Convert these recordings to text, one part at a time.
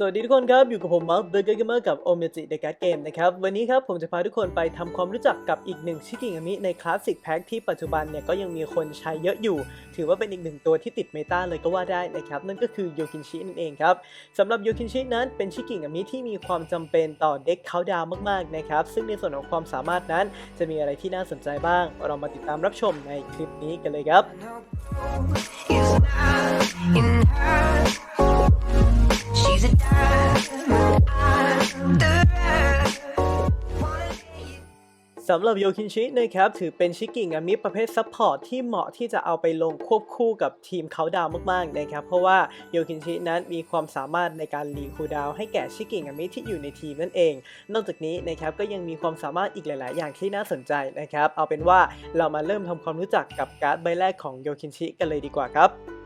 สวัสดีทุกคนครับ อยู่กับผมมาร์คเบอร์เกอร์เกมเมอร์กับโอเมจิเดการ์ดเกมนะครับ วันนี้ครับผมจะพาทุกคนไปทำความรู้จักกับอีกหนึ่งชิกิงามิในคลาสสิกแพ็คที่ปัจจุบันเนี่ยก็ยังมีคนใช้เยอะอยู่ ถือว่าเป็นอีกหนึ่งตัวที่ติดเมตาเลยก็ว่าได้นะครับ นั่นก็คือโยคินชินั่นเองครับสำหรับโยคินชินั้นเป็นชิกิงามิที่มีความจำเป็นต่อเด็กเขาดาวมากๆนะครับซึ่งในส่วนของความสามารถนั้น จะมีอะไรที่น่าสนใจบ้าง เรามาติดตามรับชมในคลิปนี้กันเลยครับ สำหรับโยคินชินะครับถือเป็นชิกิงามิประเภทซัพพอร์ตที่เหมาะที่จะเอาไปลงควบคู่กับทีมเขาดาวมากๆนะครับเพราะว่าโยคินชินั้นมีความสามารถในการรีคูดาวให้แก่ชิกิงามิที่อยู่ในทีมนั่นเอง นอกจากนี้นะครับก็ยังมีความสามารถอีกหลาย ๆ อย่างที่น่าสนใจนะครับเอาเป็นว่าเรามาเริ่มทำความรู้จักกับการ์ดใบแรกของโยคินชิกันเลยดีกว่าครับ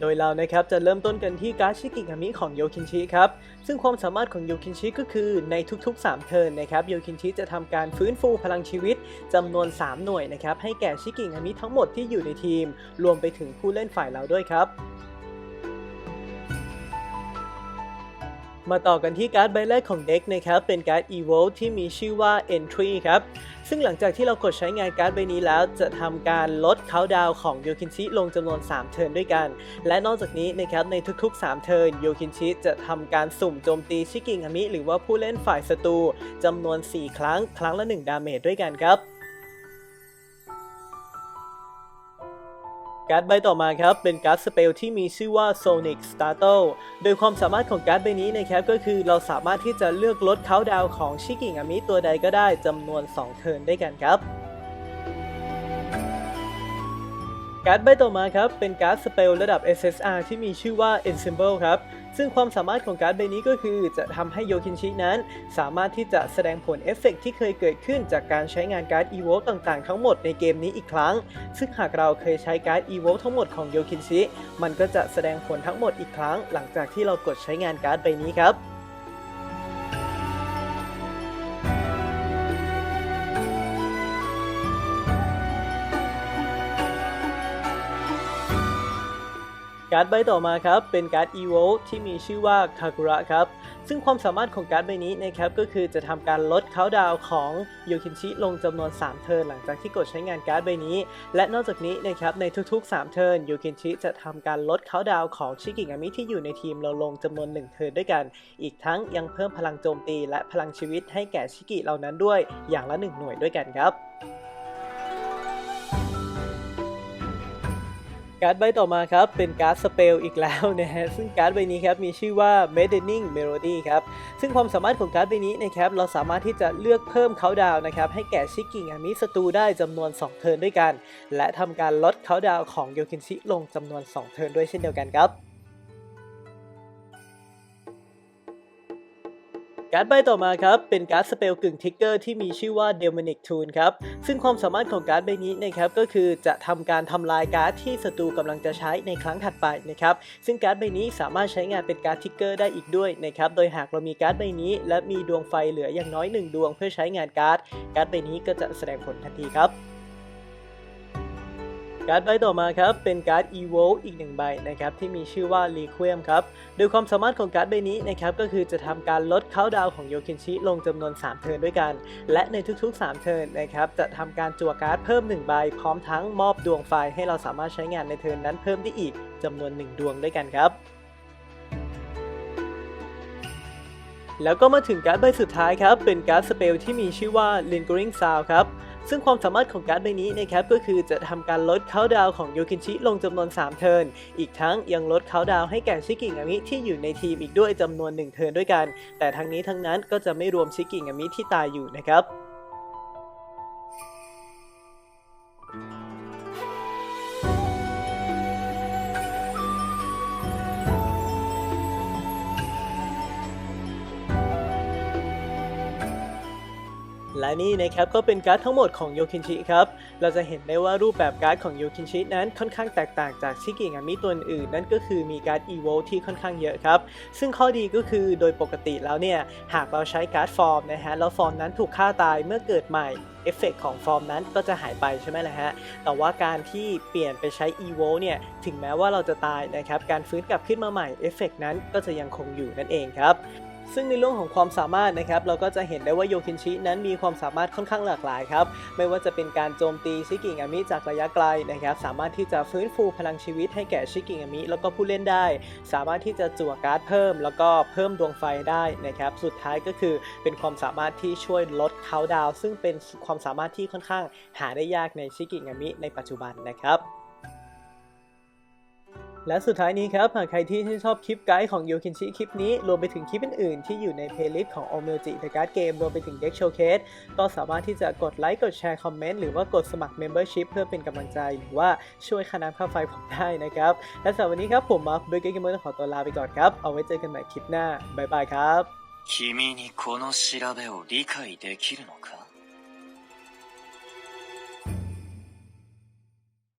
โดยเรานะครับจะเริ่มต้นกันที่การ์ดชิกิงามิของโยคินชิครับ ซึ่งความสามารถของโยคินชิก็คือในทุกๆ 3 เทิร์นนะครับโยคินชิจะทำการฟื้นฟูพลังชีวิตจำนวน 3 หน่วยนะครับให้แก่ชิกิงามิทั้งหมดที่อยู่ในทีม รวมไปถึงผู้เล่นฝ่ายเราด้วยครับ มาต่อกันที่การ์ดใบแรกของเด็กนะครับ เป็นการ์ด Evoke ที่มีชื่อว่า Entry ครับ ซึ่งหลังจากที่เรากดใช้งานการ์ดใบนี้แล้วจะทำการลดเขาดาวของโยคินชิลงจำนวน 3 เทิร์นด้วยกัน และนอกจากนี้นะครับในทุกๆ 3 เทิร์นโยคินชิจะทำการสุ่มโจมตีชิกิงามิหรือว่าผู้เล่นฝ่ายศัตรูจำนวน 4 ครั้ง ครั้งละ 1 ดาเมจด้วยกันครับ การ์ดใบต่อมาครับเป็นการ์ดสเปลที่มีชื่อว่า Sonic Startle โดยความสามารถของการ์ดใบนี้นะครับก็คือเราสามารถที่จะเลือกลดเขาดาวของชิกิงามิตัวใดก็ได้จำนวน 2 เทิร์นด้วยกันครับ การ์ดใบต่อมาครับ เป็นการ์ดสเปลระดับ SSR ที่มีชื่อว่า Ensemble ครับ ซึ่งความสามารถของการ์ดใบนี้ก็คือจะทำให้โยคินชินั้น สามารถที่จะแสดงผลเอฟเฟกต์ที่เคยเกิดขึ้นจากการใช้งานการ์ด e v o ต่างๆ ทั้งหมดในเกมนี้อีกครั้ง ซึ่งหากเราเคยใช้การ์ด e v o ทั้งหมดของโยคินชิ มันก็จะแสดงผลทั้งหมดอีกครั้ง หลังจากที่เรากดใช้งานการ์ดใบนี้ครับ การ์ดใบต่อมาครับเป็นการ์ด EVO ที่มีชื่อว่าคากุระครับซึ่งความสามารถของการ์ดใบนี้นะครับก็คือจะทำการลดเขาดาวของโยคินชิลงจำนวน 3 เทิร์นหลังจากที่กดใช้งานการ์ดใบนี้ และนอกจากนี้นะครับในทุกๆ 3 เทิร์นโยคินชิจะทำการลดเขาดาวของชิกิงามิที่อยู่ในทีมเราลงจำนวน 1 เทิร์นด้วยกัน อีกทั้งยังเพิ่มพลังโจมตี และพลังชีวิตให้แก่ชิกิเหล่านั้นด้วย อย่างละ 1 หน่วยด้วยกันครับ การ์ดใบต่อมาครับ เป็นการ์ดสเปลอีกแล้วนะฮะซึ่งการ์ดใบนี้ครับมีชื่อว่า Maddening Melody ครับซึ่งความสามารถของการ์ดใบนี้นะครับเราสามารถที่จะเลือกเพิ่มเขาดาวนะครับให้แก่ชิกิงามิสตูได้จำนวน 2 เทิร์นด้วยกัน และทำการลดเขาดาวของโยคินชิลงจำนวน 2 เทิร์นด้วยเช่นเดียวกันครับ การ์ดใบต่อมาครับ เป็นการ์ดสเปลกึ่งทิกเกอร์ที่มีชื่อว่า Demonic Tool ครับ ซึ่งความสามารถของการ์ดใบนี้นะครับก็คือจะทำการทำลายการ์ดที่ศัตรูกำลังจะใช้ในครั้งถัดไปนะครับ ซึ่งการ์ดใบนี้สามารถใช้งานเป็นการ์ดทิกเกอร์ได้อีกด้วยนะครับ โดยหากเรามีการ์ดใบนี้ และมีดวงไฟเหลืออย่างน้อย 1 ดวงเพื่อใช้งานการ์ด การ์ดใบนี้ก็จะแสดงผลทันทีครับ การ์ดใบต่อมาครับเป็นการ์ด Evoke อีกหนึ่งใบนะครับที่มีชื่อว่า Requiem ครับโดยความสามารถของการ์ดใบนี้นะครับก็คือจะทำการลดเขาดาวของโยคินชิลงจำนวน 3 เทิร์นด้วยกัน และในทุกๆ 3 เทิร์นนะครับจะทำการจั่วการ์ดเพิ่ม 1 ใบ พร้อมทั้งมอบดวงไฟให้เราสามารถใช้งานในเทิร์นนั้นเพิ่มได้อีกจำนวน 1 ดวงด้วยกันครับ แล้วก็มาถึงการ์ดใบสุดท้ายครับ เป็นการ์ดสเปลที่มีชื่อว่า Lingering Sound ครับ ซึ่งความสามารถของการ์ดใบนี้นะครับก็คือจะทำการลดเขาดาวของโยคินชิลงจำนวน 3 เทิร์น อีกทั้งยังลดเขาดาวให้แก่ชิกิงามิที่อยู่ในทีมอีกด้วยจำนวน 1 เทิร์นด้วยกัน แต่ทั้งนี้ทั้งนั้นก็จะไม่รวมชิกิงามิที่ตายอยู่นะครับ และนี่นะครับก็เป็นการ์ดทั้งหมดของโยคินชิครับ เราจะเห็นได้ว่ารูปแบบการ์ดของโยคินชินั้นค่อนข้างแตกต่างจากชิกิงามิตัวอื่น นั่นก็คือมีการ์ดอีโวที่ค่อนข้างเยอะครับ ซึ่งข้อดีก็คือโดยปกติแล้วเนี่ย หากเราใช้การ์ดฟอร์มนะฮะแล้วฟอร์มนั้นถูกฆ่าตายเมื่อเกิดใหม่เอฟเฟกของฟอร์มนั้นก็จะหายไปใช่ไหมล่ะฮะ แต่ว่าการที่เปลี่ยนไปใช้ EVO เนี่ย ถึงแม้ว่าเราจะตายนะครับ การฟื้นกลับขึ้นมาใหม่เอฟเฟกนั้นก็จะยังคงอยู่นั่นเองครับ ซึ่งในเรื่องของความสามารถนะครับเราก็จะเห็นได้ว่าโยคินชินั้นมีความสามารถค่อนข้างหลากหลายครับไม่ว่าจะเป็นการโจมตีชิกิงามิจากระยะไกลนะครับสามารถที่จะฟื้นฟูพลังชีวิตให้แก่ชิกิงามิแล้วก็ผู้เล่นได้ สามารถที่จะจั่วการ์ดเพิ่ม แล้วก็เพิ่มดวงไฟได้นะครับสุดท้ายก็คือเป็นความสามารถที่ช่วยลดเขาดาวซึ่งเป็นความสามารถที่ค่อนข้างหาได้ยากในชิกิงามิในปัจจุบันนะครับ และสุดท้ายนี้ครับ หากใครที่ชื่นชอบคลิปไกด์ของโยคินชิคลิปนี้ รวมไปถึงคลิปอื่นๆที่อยู่ในเพลย์ลิสต์ของ o m e l j i The Card Game รวมไปถึง Deck Showcase ก็สามารถที่จะกดไลค์ กดแชร์ คอมเมนต์ หรือว่ากดสมัคร Membership เพื่อเป็นกำลังใจ หรือว่าช่วยค่าน้ำค่าไฟผมได้นะครับ และสำหรับวันนี้ครับ ผมมาร์คเบเกอร์เกมเมอร์ขอตัวลาไปก่อนครับ เอาไว้เจอกันใหม่คลิปหน้า บ๊ายบายครับ 君にこの調べを理解できるのか